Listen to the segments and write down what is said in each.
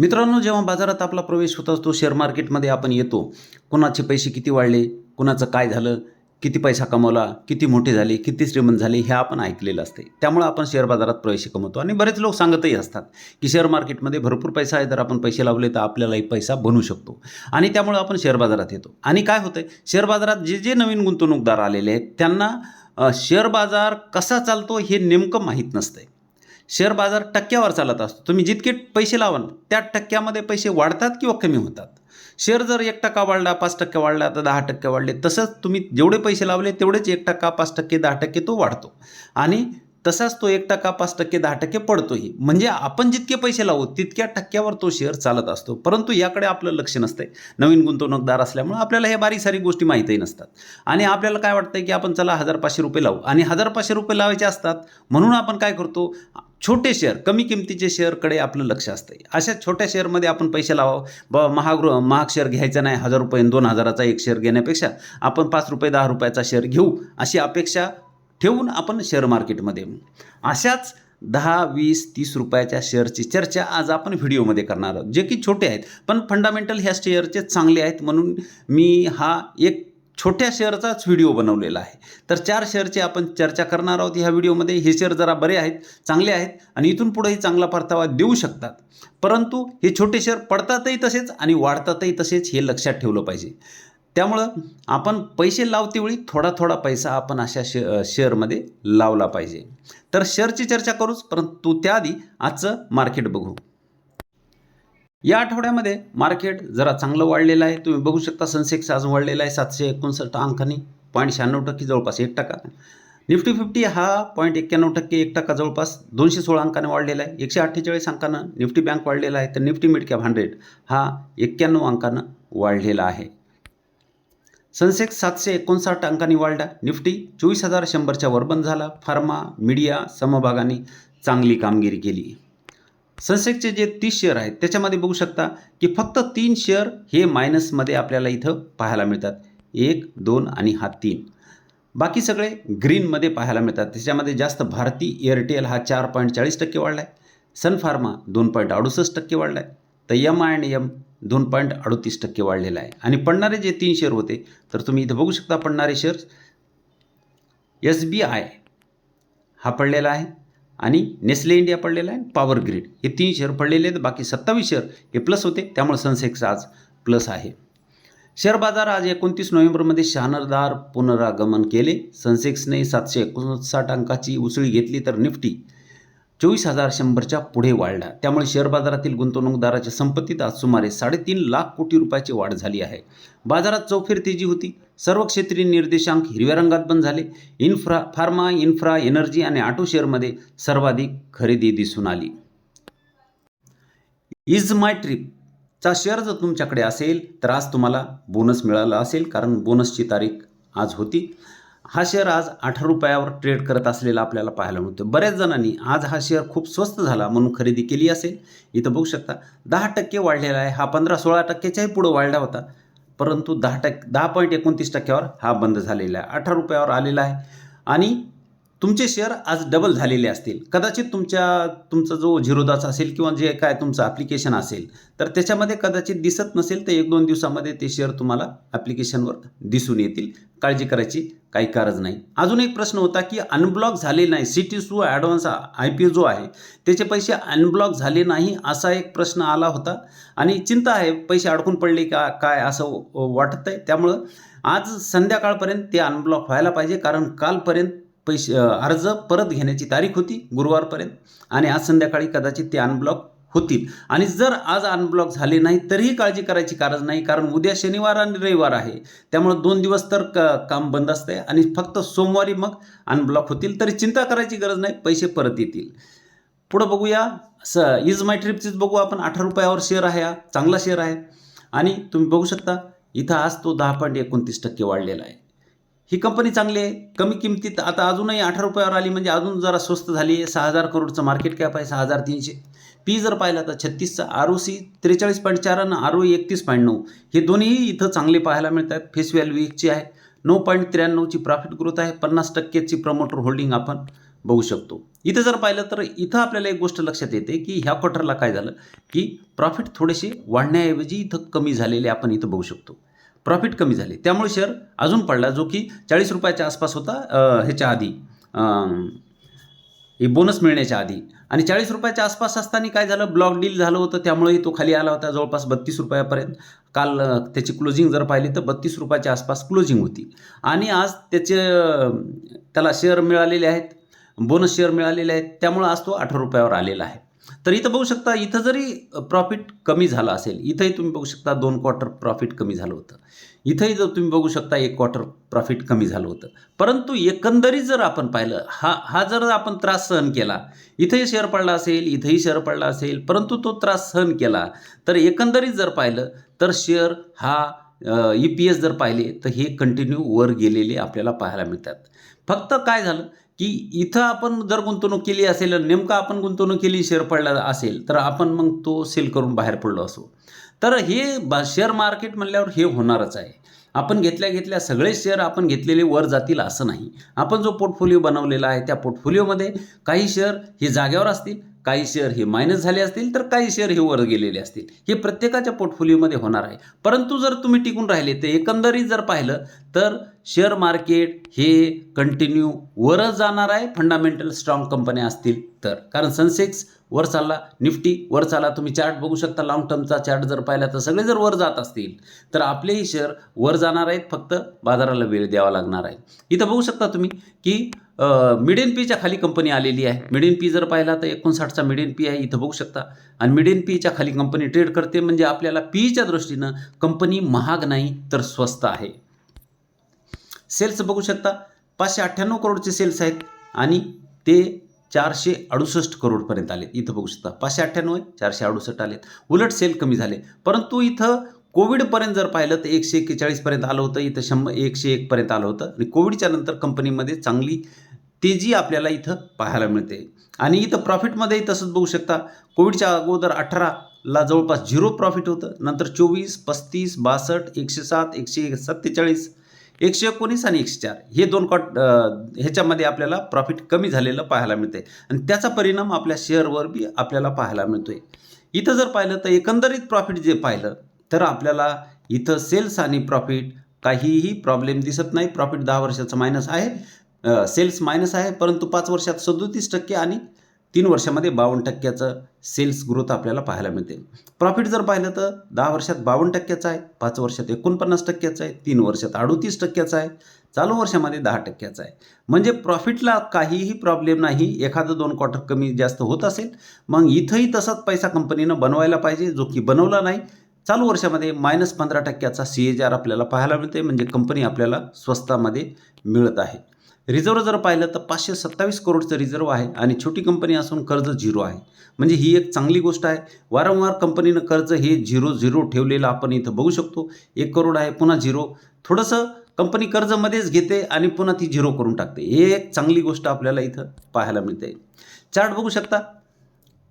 मित्रांनो जेव्हा बाजारात आपला प्रवेश होत असतो शेअर मार्केटमध्ये आपण येतो कुणाचे पैसे किती वाढले कुणाचं काय झालं किती पैसा कमवला किती मोठे झाले किती श्रीमंत झाले हे आपण ऐकलेलं असते. त्यामुळं आपण शेअर बाजारात प्रवेश कमवतो. आणि बरेच लोक सांगतही असतात की शेअर मार्केटमध्ये भरपूर पैसा आहे जर आपण पैसे लावले तर आपल्यालाही पैसा बनू शकतो. आणि त्यामुळं आपण शेअर बाजारात येतो. आणि काय होतं शेअर बाजारात जे जे नवीन गुंतवणूकदार आलेले आहेत त्यांना शेअर बाजार कसा चालतो हे नेमकं माहीत नसतंय. शेअर बाजार टक्क्यावर चालत असतो. तुम्ही जितके पैसे लावाल त्या टक्क्यामध्ये पैसे वाढतात किंवा कमी होतात. शेअर जर एक टक्का वाढला पाच टक्के वाढला तर दहा टक्के वाढले. तसंच तुम्ही जेवढे पैसे लावले तेवढेच एक टक्का पाच टक्के दहा टक्के तो वाढतो. आणि तसाच तो एक टक्का पाच टक्के दहा टक्के पडतोही. म्हणजे आपण जितके पैसे लावू तितक्या टक्क्यावर तो शेअर चालत असतो. परंतु याकडे आपलं लक्ष नसतंय. नवीन गुंतवणूकदार असल्यामुळे आपल्याला हे बारीक सारी गोष्टी माहीतही नसतात. आणि आपल्याला काय वाटतंय की आपण चला हजार पाचशे रुपये लावू. आणि हजार पाचशे रुपये लावायचे असतात म्हणून आपण काय करतो? छोटे शेअर कमी किमतीचे शेअरकडे आपलं लक्ष असतं अशा छोट्या शेअरमध्ये आपण पैसे लावावं ब महाग महाग शेअर घ्यायचा नाही. हजार रुपये दोन हजाराचा एक शेअर घेण्यापेक्षा आपण पाच रुपये दहा रुपयाचा शेअर घेऊ अशी अपेक्षा ठेवून आपण शेअर मार्केटमध्ये येऊ. अशाच दहा वीस तीस रुपयाच्या शेअरची चर्चा आज आपण व्हिडिओमध्ये करणार आहोत. जे की छोटे आहेत पण फंडामेंटल ह्या शेअरचे चांगले आहेत म्हणून मी हा एक छोट्या शेअरचाच व्हिडिओ बनवलेला आहे. तर चार शेअरची आपण चर्चा करणार आहोत ह्या व्हिडिओमध्ये हे शेअर जरा बरे आहेत चांगले आहेत आणि इथून पुढेही चांगला परतावा देऊ शकतात. परंतु हे छोटे शेअर पडतातही तसेच आणि वाढतातही तसेच हे लक्षात ठेवलं पाहिजे. त्यामुळं आपण पैसे लावतेवेळी थोडा थोडा पैसा आपण अशा शे शेअरमध्ये लावला पाहिजे. तर शेअरची चर्चा करूच परंतु त्याआधी आजचं मार्केट बघू. या आठवड्यामध्ये मार्केट जरा चांगलं वाढलेलं आहे. तुम्ही बघू शकता सनसेक्स आज वाढलेला आहे सातशे एकोणसष्ट अंकांनी. पॉईंट शहाण्णव टक्के जवळपास एक टक्का. निफ्टी फिफ्टी हा पॉईंट एक्क्याण्णव टक्के एक टक्का जवळपास दोनशे सोळा अंकाने वाढलेला आहे. एकशे अठ्ठेचाळीस अंकानं निफ्टी बँक वाढलेला आहे. तर निफ्टी मिड कॅप हंड्रेड हा एक्क्याण्णव अंकानं वाढलेला आहे. सनसेक्स सातशे एकोणसाठ अंकांनी वाढला. निफ्टी चोवीस हजार शंभरच्या वर बंद झाला. फार्मा मीडिया समभागांनी चांगली कामगिरी केली. सनसेक्सचे जे तीस शेअर आहेत त्याच्यामध्ये बघू शकता की फक्त तीन शेअर हे मायनसमध्ये आपल्याला इथं पाहायला मिळतात. एक दोन आणि हा तीन. बाकी सगळे ग्रीनमध्ये पाहायला मिळतात. त्याच्यामध्ये जास्त भारती एअरटेल हा चार पॉईंट चाळीस टक्के वाढला आहे सन फार्मा दोन पॉईंट अडुसष्ट टक्के वाढला आहे तर एम आय अँड एम दोन पॉईंट अडतीस टक्के वाढलेला आहे. आणि पडणारे जे तीन शेअर होते तर तुम्ही इथं बघू शकता पडणारे शेअर्स एस बी आय हा पडलेला आहे. आणि नेस्ले इंडिया पडलेला आहे पॉवर ग्रीड. हे तीन शेअर पडलेले आहेत बाकी सत्तावीस शेअर हे प्लस होते त्यामुळे सनसेक्स आज प्लस आहे. शेअर बाजार आज एकोणतीस नोव्हेंबरमध्ये शहानरदार पुनरागमन केले. सनसेक्सने सातशे एकोणसाठ अंकाची उसळी घेतली तर निफ्टी चोवीस हजार शंभरच्या पुढे वाढला. त्यामुळे शेअर बाजारातील गुंतवणूकदाराच्या संपत्तीत आज सुमारे साडेतीन लाख कोटी रुपयाची वाढ झाली आहे. बाजारात चौफेर तेजी होती. सर्व क्षेत्रीय निर्देशांक हिरव्या रंगात बंद झाले. इन्फ्रा फार्मा इन्फ्रा एनर्जी आणि ऑटो शेअरमध्ये सर्वाधिक खरेदी दिसून आली. इज माय ट्रिप चा शेअर जर तुमच्याकडे असेल तर आज तुम्हाला बोनस मिळाला असेल कारण बोनसची तारीख आज होती. हा शेअर आज अठरा रुपयावर ट्रेड करत असलेला आपल्याला पाहायला मिळतो. बऱ्याच जणांनी आज हा शेअर खूप स्वस्त झाला म्हणून खरेदी केली असेल. इथं बघू शकता दहा टक्के वाढलेला आहे. हा पंधरा सोळा टक्क्याच्याही पुढं वाढला होता. परंतु दहा टक्के दहा पॉईंट एकोणतीस टक्क्यावर हा बंद झालेला आहे. अठरा रुपयावर आलेला आहे. आणि तुमचे शेअर आज डबल झालेले असतील. कदाचित तुमच्या तुमचा जो झिरोदाचा असेल किंवा जे काय तुमचं ॲप्लिकेशन असेल तर त्याच्यामध्ये कदाचित दिसत नसेल तर एक दोन दिवसामध्ये ते शेअर तुम्हाला ॲप्लिकेशनवर दिसून येतील. काळजी करायची काही गरज नाही. अजून एक प्रश्न होता की अनब्लॉक झाले नाही. सी टी सू ॲडव्हान्स आय पी ओ जो आहे त्याचे पैसे अनब्लॉक झाले नाही असा एक प्रश्न आला होता. आणि चिंता आहे पैसे अडकून पडले का काय असं वाटत आहे त्यामुळं आज संध्याकाळपर्यंत ते अनब्लॉक व्हायला पाहिजे कारण कालपर्यंत पैसे अर्ज परत घेण्याची तारीख होती गुरुवारपर्यंत आणि आज संध्याकाळी कदाचित ते अनब्लॉक होतील. आणि जर आज अनब्लॉक झाले नाही तरीही काळजी करायची कारण नाही कारण उद्या शनिवार आणि रविवार आहे. त्यामुळं दोन दिवस तर क काम बंद असते आणि फक्त सोमवारी मग अनब्लॉक होतील. तरी चिंता करायची गरज नाही पैसे परत येतील. पुढं बघूया. स इज माय ट्रिपचीच बघू आपण. अठरा रुपयावर शेअर आहे हा. चांगला शेअर आहे. आणि तुम्ही बघू शकता इथं आज तो दहा पॉईंट एकोणतीस टक्के वाढलेला आहे. ही कंपनी चांगली आहे. कमी किमतीत आता अजूनही अठरा रुपयावर आली म्हणजे अजून जरा स्वस्त झाली आहे. सहा हजार करोडचं मार्केट कॅप आहे सहा हजार तीनशे. पी जर पाहिला तर छत्तीसचा आर ओ सी त्रेचाळीस पॉईंट चार आणि आर ओ एकतीस पॉईंट नऊ. हे दोन्हीही इथं चांगले पाहायला मिळतात फेस व्हॅल्यू वीकची आहे. नऊ पॉईंट त्र्याण्णवची प्रॉफिट ग्रोथ आहे. पन्नास टक्केची प्रमोटर होल्डिंग आपण बघू शकतो. इथं जर पाहिलं तर इथं आपल्याला एक गोष्ट लक्षात येते की ह्या क्वार्टरला काय झालं? की प्रॉफिट थोडेसे वाढण्याऐवजी इथं कमी झालेले आपण इथं बघू शकतो. प्रॉफिट कमी झाले. त्यामुळे शेअर अजून पडला जो की चाळीस रुपयाच्या आसपास होता ह्याच्या आधी. हे बोनस मिळण्याच्या आधी. आणि चाळीस रुपयाच्या आसपास असताना काय झालं? ब्लॉक डील झालं होतं त्यामुळे तो खाली आला होता जवळपास बत्तीस रुपयापर्यंत. काल त्याची क्लोजिंग जर पाहिली तर बत्तीस रुपयाच्या आसपास क्लोजिंग होती. आणि आज त्याचे त्याला शेअर मिळालेले आहेत बोनस शेअर मिळालेले आहेत त्यामुळं आज तो अठरा रुपयावर आलेला आहे. तर इथं बघू शकता इथं जरी प्रॉफिट कमी झालं असेल इथंही तुम्ही बघू शकता दोन क्वार्टर प्रॉफिट कमी झालं होतं. इथंही जर तुम्ही बघू शकता एक क्वार्टर प्रॉफिट कमी झालं होतं. परंतु एकंदरीत जर आपण पाहिलं हा हा जर आपण त्रास सहन केला इथंही शेअर पडला असेल इथंही शेअर पडला असेल परंतु तो त्रास सहन केला तर एकंदरीत जर पाहिलं तर शेअर हा ई पी एस जर पाहिले तर हे कंटिन्यू वर गेलेले आपल्याला पाहायला मिळतात. फक्त काय झालं की इथं आपण जर गुंतवणूक केली असेल नेमकं आपण गुंतवणूक केली शेअर पडला असेल तर आपण मग तो सेल करून बाहेर पडलो असो. तर हे बा शेअर मार्केट म्हणल्यावर हे होणारच आहे. आपण घेतल्या घेतल्या सगळे शेअर आपण घेतलेले वर जातील असं नाही. आपण जो पोर्टफोलिओ बनवलेला आहे त्या पोर्टफोलिओमध्ये काही शेअर हे जाग्यावर असतील काही शेअर हे मायनस झाले असतील तर काही शेअर हे वर गेलेले असतील. हे प्रत्येकाच्या पोर्टफोलिओमध्ये होणार आहे. परंतु जर तुम्ही टिकून राहिले तर एकंदरीत जर पाहिलं तर शेअर मार्केट हे कंटिन्यू वरच जाणार आहे. फंडामेंटल स्ट्रॉंग कंपन्या असतील तर. कारण सनसेक्स वर चालला निफ्टी वर चालला तुम्ही चार्ट बघू शकता. लाँग टर्मचा चार्ट जर पाहिला तर सगळे जर वर जात असतील तर आपलेही शेअर वर जाणार आहेत. फक्त बाजाराला वेळ द्यावा लागणार आहे. इथं बघू शकता तुम्ही की मिड पीच्या खाली कंपनी आलेली आहे. मिड पी जर पाहिला तर एकोणसाठचा मिड पी आहे. इथं बघू शकता. आणि मिड पीच्या खाली कंपनी ट्रेड करते म्हणजे आपल्याला पीच्या दृष्टीनं कंपनी महाग नाही तर स्वस्त आहे. सेल्स बघू शकता. पाचशे अठ्ठ्याण्णव करोडचे सेल्स आहेत आणि ते चारशे अडुसष्ट करोडपर्यंत आले. इथं बघू शकता. पाचशे अठ्ठ्याण्णव आहे चारशे अडुसष्ट आलेत. उलट सेल कमी झाले. परंतु इथं कोविडपर्यंत जर पाहिलं तर एकशे एक्केचाळीसपर्यंत आलं होतं. इथं शंभर एकशे एकपर्यंत आलं होतं. आणि कोविडच्या नंतर कंपनीमध्ये चांगली तेजी आपल्याला इथं पाहायला मिळते. आणि इथं प्रॉफिटमध्येही तसंच बघू शकता. कोविडच्या अगोदर अठराला जवळपास झिरो प्रॉफिट होतं. नंतर चोवीस पस्तीस बासष्ट एकशे सात एकशे सत्तेचाळीस एकशे एकोणीस आणि एकशे चार. हे दोन कॉट ह्याच्यामध्ये आपल्याला प्रॉफिट कमी झालेलं पाहायला मिळते आणि त्याचा परिणाम आपल्या शेअरवर बी आपल्याला पाहायला मिळतोय. इथं जर पाहिलं तर एकंदरीत प्रॉफिट जे पाहिलं तर आपल्याला इथं सेल्स आणि प्रॉफिट काहीही प्रॉब्लेम दिसत नाही. प्रॉफिट दहा वर्षाचं मायनस आहे. सेल्स मायनस आहे परंतु पाच वर्षात सदोतीस टक्के आणि तीन वर्षामध्ये बावन्न टक्क्याचं सेल्स ग्रोथ आपल्याला पाहायला मिळते. प्रॉफिट जर पाहिलं तर दहा वर्षात बावन्न टक्क्याचं आहे पाच वर्षात एकोणपन्नास टक्क्याचं आहे तीन वर्षात अडोतीस टक्क्याचं आहे चालू वर्षामध्ये दहा टक्क्याचं आहे. म्हणजे प्रॉफिटला काहीही प्रॉब्लेम नाही एखादं दोन क्वार्टर कमी जास्त होत असेल मग इथंही तसाच पैसा कंपनीनं बनवायला पाहिजे जो की बनवला नाही चालू वर्षामध्ये मायनस पंधरा टक्क्याचा सी एच आर आपल्याला पाहायला मिळते म्हणजे कंपनी आपल्याला स्वस्तामध्ये मिळत आहे. रिझर्व जर पाहिलं तर पाचशे सत्तावीस करोडचं रिझर्व आहे आणि छोटी कंपनी असून कर्ज झिरो आहे. म्हणजे ही एक चांगली गोष्ट आहे. वारंवार कंपनीनं कर्ज हे झिरो झिरो ठेवलेलं आपण इथं बघू शकतो. एक करोड आहे पुन्हा झिरो. थोडंसं कंपनी कर्जमध्येच घेते आणि पुन्हा ती झिरो करून टाकते. हे एक चांगली गोष्ट आपल्याला इथं पाहायला मिळते. चार्ट बघू शकता.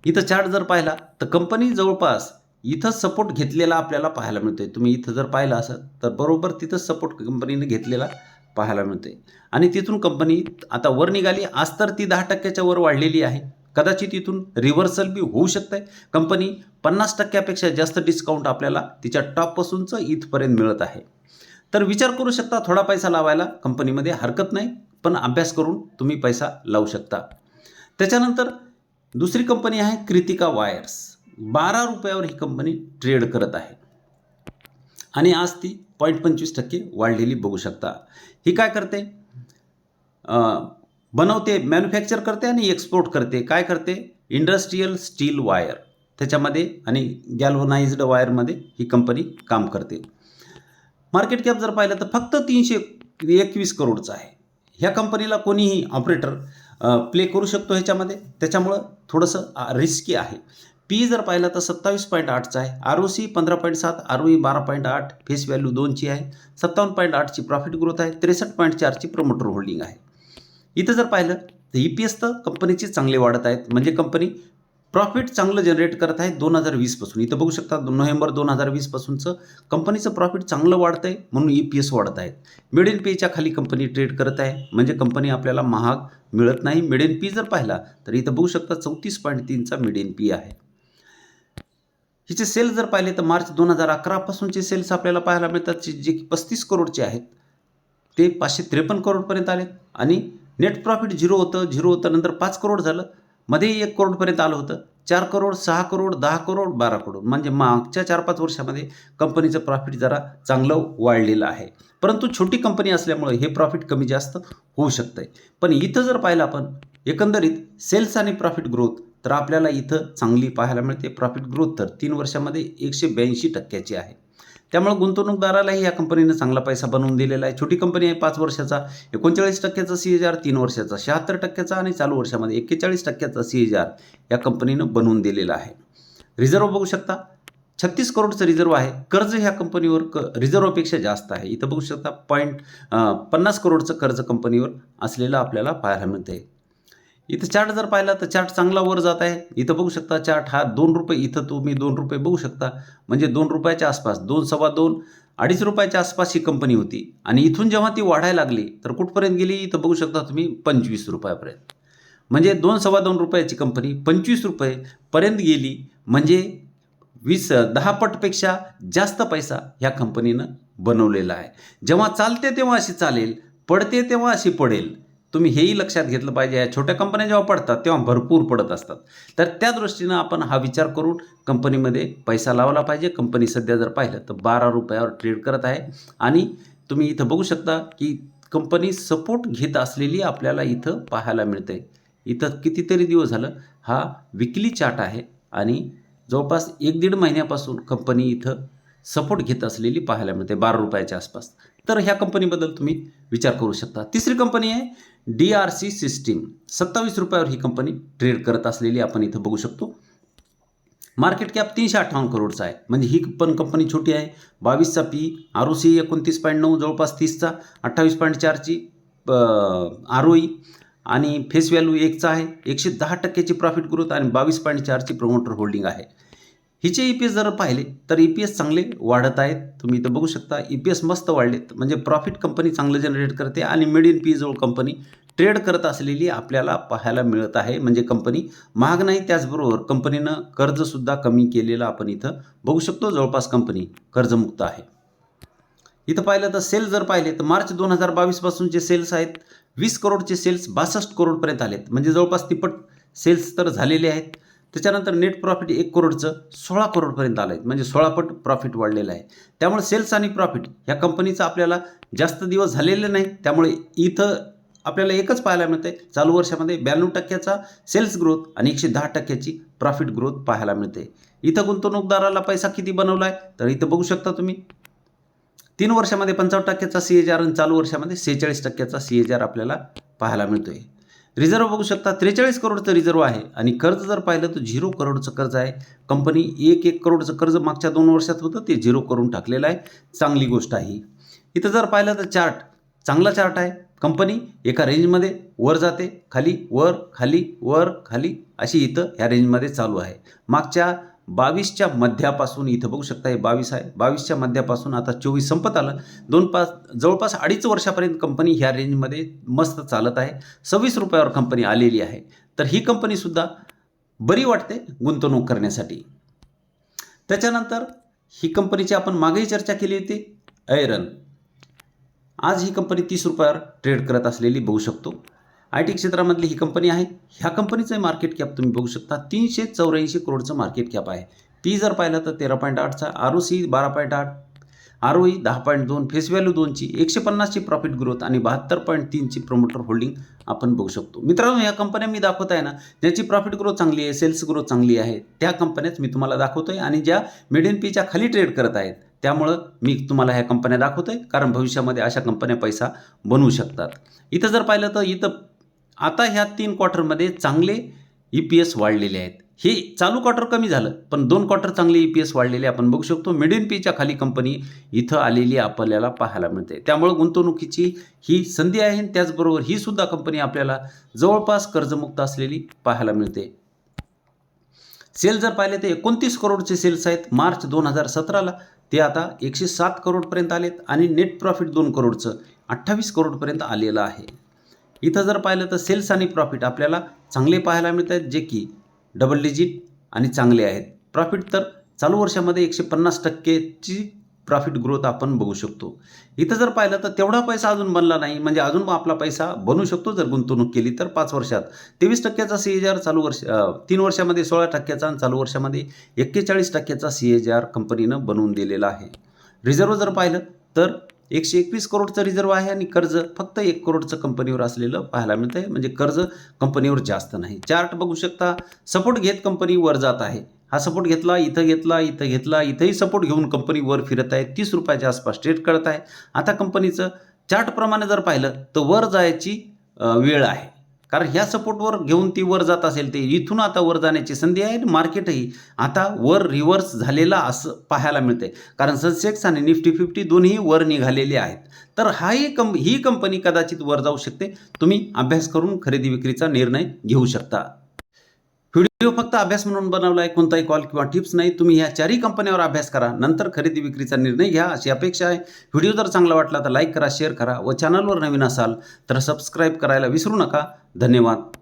इथं चार्ट जर पाहिला तर कंपनी जवळपास इथं सपोर्ट घेतलेला आपल्याला पाहायला मिळतोय. तुम्ही इथं जर पाहिलं असं तर बरोबर तिथं सपोर्ट कंपनीने घेतलेला पाहायला मिळते आणि तिथून कंपनी आता वर निघाली आज तर ती दहा टक्क्याच्या वर वाढलेली आहे. कदाचित इथून रिव्हर्सल बी होऊ शकते कंपनी पन्नास टक्क्यापेक्षा जास्त डिस्काउंट आपल्याला तिच्या टॉपपासूनचं इथपर्यंत मिळत आहे. तर विचार करू शकता थोडा पैसा लावायला. कंपनीमध्ये हरकत नाही पण अभ्यास करून तुम्ही पैसा लावू शकता. त्याच्यानंतर दुसरी कंपनी आहे कृतिका वायर्स बारा रुपयावर ही कंपनी ट्रेड करत आहे. आणि आज ती पॉईंट पंचवीस टक्के वाढलेली बघू शकता. ही काय करते? बनवते मॅन्युफॅक्चर करते आणि एक्सपोर्ट करते. काय करते? इंडस्ट्रीयल स्टील वायर त्याच्यामध्ये आणि गॅल्वनाइज्ड वायरमध्ये ही कंपनी काम करते. मार्केट कॅप जर पाहिलं तर फक्त तीनशे एकवीस करोडचं आहे. ह्या कंपनीला कोणीही ऑपरेटर प्ले करू शकतो ह्याच्यामध्ये. त्याच्यामुळं थोडंसं रिस्की आहे. पी जर पाहिलं तर सत्तावीस पॉईंट आठचा आहे. आर ओ सी पंधरा पॉईंट सात आर ओ ई बारा पॉईंट आठ फेस व्हॅल्यू दोनची आहे. सत्तावन्न पॉईंट आठची प्रॉफिट ग्रोथ आहे. त्रेसष्ट पॉईंट चारची प्रमोटर होल्डिंग आहे. इथं जर पाहिलं तर ई पी एस तर कंपनीची चांगले वाढत आहेत. म्हणजे कंपनी प्रॉफिट चांगलं जनरेट करत आहे दोन हजार वीसपासून इथं बघू शकता नोव्हेंबर दोन हजार वीसपासूनचं कंपनीचं प्रॉफिट चांगलं वाढतं आहे म्हणून ई पी एस वाढत आहे मिड एन पीच्या खाली कंपनी ट्रेड करत आहे. म्हणजे कंपनी आपल्याला महाग मिळत नाही. मिड एन पी जर पाहिला तर इथं बघू शकता चौतीस पॉईंट तीनचा मिड एन पी आहे. हिचे सेल जर पाहिले तर मार्च दोन हजार अकरापासूनचे सेल्स आपल्याला पाहायला मिळतात जे की पस्तीस करोडचे आहेत. ते पाचशे त्रेपन्न करोडपर्यंत आले. आणि नेट प्रॉफिट झिरो होतं झिरो होतं नंतर पाच करोड झालं. मध्ये एक करोडपर्यंत आलं होतं. चार करोड सहा करोड दहा करोड बारा करोड. म्हणजे मागच्या चार पाच वर्षामध्ये कंपनीचं प्रॉफिट जरा चांगलं वाढलेलं आहे. परंतु छोटी कंपनी असल्यामुळे हे प्रॉफिट कमी जास्त होऊ शकतं आहे पण इथं जर पाहिलं आपण एकंदरीत सेल्स आणि प्रॉफिट ग्रोथ तर आपल्याला इथं चांगली पाहायला मिळते. प्रॉफिट ग्रोथ तर तीन वर्षामध्ये एकशे ब्याऐंशी टक्क्याची आहे. त्यामुळे गुंतवणूकदारालाही या कंपनीनं चांगला पैसा बनवून दिलेला आहे. छोटी कंपनी आहे पाच वर्षाचा एकोणचाळीस टक्क्याचा सी एच आर तीन वर्षाचा शहात्तर टक्क्याचा आणि चालू वर्षामध्ये एक्केचाळीस टक्क्याचा सी एच आर या कंपनीनं बनवून दिलेला आहे. रिझर्व बघू शकता. छत्तीस करोडचं रिझर्व आहे. कर्ज ह्या कंपनीवर क रिझर्वपेक्षा जास्त आहे. इथं बघू शकता पॉईंट पन्नास करोडचं कर्ज कंपनीवर असलेलं आपल्याला पाहायला मिळतं आहे इथं चार्ट जर पाहिला तर चार्ट चांगला वर जात आहे. इथं बघू शकता चार्ट हा दोन रुपये इथं तुम्ही दोन रुपये बघू शकता. म्हणजे दोन रुपयाच्या आसपास दोन सव्वा दोन अडीच रुपयाच्या आसपास ही कंपनी होती. आणि इथून जेव्हा ती वाढायला लागली तर कुठपर्यंत गेली? इथं बघू शकता तुम्ही पंचवीस रुपयापर्यंत. म्हणजे दोन सव्वा दोन रुपयाची कंपनी पंचवीस रुपयेपर्यंत गेली. म्हणजे वीस दहा पटपेक्षा जास्त पैसा ह्या कंपनीनं बनवलेला आहे. जेव्हा चालते तेव्हा अशी चालेल पडते तेव्हा अशी पडेल. तुम्ही हेही लक्षात घेतलं पाहिजे या छोट्या कंपन्या जेव्हा पडतात तेव्हा भरपूर पडत असतात. तर त्या दृष्टीनं आपण हा विचार करून कंपनीमध्ये पैसा लावला पाहिजे. कंपनी सध्या जर पाहिलं तर बारा रुपयावर ट्रेड करत आहे. आणि तुम्ही इथं बघू शकता की कंपनी सपोर्ट घेत असलेली आपल्याला इथं पाहायला मिळते. इथं कितीतरी दिवस झालं हा विकली चार्ट आहे. आणि जवळपास एक दीड महिन्यापासून कंपनी इथं सपोर्ट घेत असलेली पाहायला मिळते बारा रुपयाच्या आसपास. तर ह्या कंपनीबद्दल तुम्ही विचार करू शकता. तिसरी कंपनी आहे डी आर सी सिस्टीम सत्तावीस रुपयावर ही कंपनी ट्रेड करत असलेली आपण इथं बघू शकतो. मार्केट कॅप तीनशे अठ्ठावन्न करोडचा आहे. म्हणजे ही पण कंपनी छोटी आहे. बावीसचा पी आर ओ सी एकोणतीस पॉईंट नऊ जवळपास तीसचा अठ्ठावीस पॉईंट चारची आर ओ ई आणि फेस व्हॅल्यू एकचा आहे. एकशे दहा टक्क्याची प्रॉफिट ग्रोथ आणि बावीस पॉईंट चारची प्रमोटर होल्डिंग आहे. हिचे ई पी एस जर पाहिले तर ई पी एस चांगले वाढत आहेत. तुम्ही इथं बघू शकता ई पी एस मस्त वाढलेत. म्हणजे प्रॉफिट कंपनी चांगलं जनरेट करते आणि मिड इन पी जवळ कंपनी ट्रेड करत असलेली आपल्याला पाहायला मिळत आहे. म्हणजे कंपनी महाग नाही त्याचबरोबर कंपनीनं कर्जसुद्धा कमी केलेलं आपण इथं बघू शकतो. जवळपास कंपनी कर्जमुक्त आहे. इथं पाहिलं तर सेल जर पाहिले तर मार्च दोन हजार बावीसपासून जे सेल्स आहेत. वीस करोडचे सेल्स बासष्ट करोडपर्यंत आलेत. म्हणजे जवळपास तिप्पट सेल्स तर झालेले आहेत. त्याच्यानंतर नेट प्रॉफिट एक करोडचं सोळा करोडपर्यंत आलं आहे म्हणजे सोळा पट प्रॉफिट वाढलेलं आहे. त्यामुळे सेल्स आणि प्रॉफिट ह्या कंपनीचं आपल्याला जास्त दिवस झालेले नाही. त्यामुळे इथं आपल्याला एकच पाहायला मिळते चालू वर्षामध्ये ब्याण्णव टक्क्याचा सेल्स ग्रोथ आणि एकशे दहा टक्क्याची प्रॉफिट ग्रोथ पाहायला मिळते इथं गुंतवणूकदाराला पैसा किती बनवला आहे तर इथं बघू शकता तुम्ही. तीन वर्षामध्ये पंचावन्न टक्क्याचा सी एच आर आणि चालू वर्षामध्ये सेहेचाळीस टक्क्याचा सी एच आर आपल्याला पाहायला मिळतो आहे रिझर्व बघू शकता. त्रेचाळीस करोडचं रिझर्व आहे. आणि कर्ज जर पाहिलं तर झिरो करोडचं कर्ज आहे. कंपनी एक एक करोडचं कर्ज मागच्या दोन वर्षात होतं. ते झिरो करून टाकलेलं आहे. चांगली गोष्ट आहे ही. इथं जर पाहिलं तर चार्ट. चांगला चार्ट आहे. कंपनी एका रेंजमध्ये वर जाते. खाली वर खाली वर खाली अशी इथं ह्या रेंजमध्ये चालू आहे. मागच्या बावीसच्या मध्यापासून इथं बघू शकता हे बावीस आहे. बावीसच्या मध्यापासून आता चोवीस संपत आलं. दोन पाच जवळपास अडीच वर्षापर्यंत कंपनी ह्या रेंजमध्ये मस्त चालत आहे. सव्वीस रुपयावर कंपनी आलेली आहे. तर ही कंपनीसुद्धा बरी वाटते गुंतवणूक करण्यासाठी. त्याच्यानंतर ही कंपनीची आपण मागेही चर्चा केली होती ऐरन. आज ही कंपनी तीस रुपयावर ट्रेड करत असलेली बघू शकतो. आय टी क्षेत्रामधली ही कंपनी आहे. ह्या कंपनीचं मार्केट कॅप तुम्ही बघू शकता. तीनशे चौऱ्याऐंशी करोडचं मार्केट कॅप आहे. पी जर पाहिलं तर तेरा पॉईंट आठचा आर ओ सी बारा पॉईंट आठ आर ओ ई दहा पॉईंट दोन फेस व्हॅल्यू दोनची एकशे पन्नासची प्रॉफिट ग्रोथ आणि बहात्तर पॉईंट तीनची प्रमोटर होल्डिंग आपण बघू शकतो. मित्रांनो या कंपन्या मी दाखवत आहे ना ज्याची प्रॉफिट ग्रोथ चांगली आहे सेल्स ग्रोथ चांगली आहे त्या कंपन्याच मी तुम्हाला दाखवतो आहे आणि ज्या मिड पीच्या खाली ट्रेड करत आहेत त्यामुळं मी तुम्हाला ह्या कंपन्या दाखवतो आहे कारण भविष्यामध्ये अशा कंपन्या पैसा बनवू शकतात. इथं जर पाहिलं तर इथं आता ह्या तीन क्वार्टरमध्ये चांगले ई पी एस वाढलेले आहेत. हे चालू क्वार्टर कमी झालं पण दोन क्वार्टर चांगले ई पी एस वाढलेले आपण बघू शकतो. मिड इन पीच्या खाली कंपनी इथं आलेली आपल्याला पाहायला मिळते. त्यामुळं गुंतवणुकीची ही संधी आहे आणि त्याचबरोबर ही सुद्धा कंपनी आपल्याला जवळपास कर्जमुक्त असलेली पाहायला मिळते. सेल जर पाहिले तर एकोणतीस करोडचे सेल्स आहेत. मार्च दोन हजार सतराला ते आता एकशे सात करोडपर्यंत आलेत आणि नेट प्रॉफिट दोन करोडचं अठ्ठावीस करोडपर्यंत आलेलं आहे. इथं जर पाहिलं तर सेल्स आणि प्रॉफिट आपल्याला चांगले पाहायला मिळत आहेत जे की डबल डिजिट आणि चांगले आहेत. प्रॉफिट तर चालू वर्षामध्ये एकशे पन्नास टक्केची प्रॉफिट ग्रोथ आपण बघू शकतो. इथं जर पाहिलं तर तेवढा पैसा अजून बनला नाही म्हणजे अजून आपला पैसा बनू शकतो. जर गुंतवणूक केली तर पाच वर्षात. तेवीस टक्क्याचा सी एच आर चालू वर्ष तीन वर्षामध्ये सोळा टक्क्याचा आणि चालू वर्षामध्ये एक्केचाळीस टक्क्याचा सी एच आर कंपनीनं बनवून दिलेला आहे. रिझर्व जर पाहिलं तर एकशे एकवीस करोडचं रिझर्व आहे आणि कर्ज फक्त एक करोडचं कंपनीवर असलेलं पाहायला मिळतं आहे म्हणजे कर्ज कंपनीवर जास्त नाही. चार्ट बघू शकता. सपोर्ट घेत कंपनी वर जात आहे. हा सपोर्ट घेतला इथं घेतला इथं घेतला इथंही सपोर्ट घेऊन कंपनी वर फिरत आहे. तीस रुपयाच्या आसपास ट्रेड करत आहे. आता कंपनीचं चार्टप्रमाणे जर पाहिलं तर वर जायची वेळ आहे. कारण ह्या सपोर्टवर घेऊन ती वर जात असेल ते इथून आता वर जाण्याची संधी आहे आणि मार्केटही आता वर रिव्हर्स झालेला असं पाहायला मिळते कारण सनसेक्स आणि निफ्टी फिफ्टी दोन्ही वर निघालेले आहेत. तर हाही कंप ही कंपनी कदाचित वर जाऊ शकते. तुम्ही अभ्यास करून खरेदी विक्रीचा निर्णय घेऊ शकता. व्हिडिओ फक्त अभ्यास म्हणून बनवला आहे कोणताही कॉल किंवा टिप्स नाही. तुम्ही ह्या चारही कंपन्यावर अभ्यास करा. नंतर खरेदी विक्रीचा निर्णय घ्या अशी अपेक्षा आहे. व्हिडिओ जर चांगला वाटला तर लाईक करा शेअर करा व चॅनलवर नवीन असाल तर सबस्क्राईब करायला विसरू नका. धन्यवाद.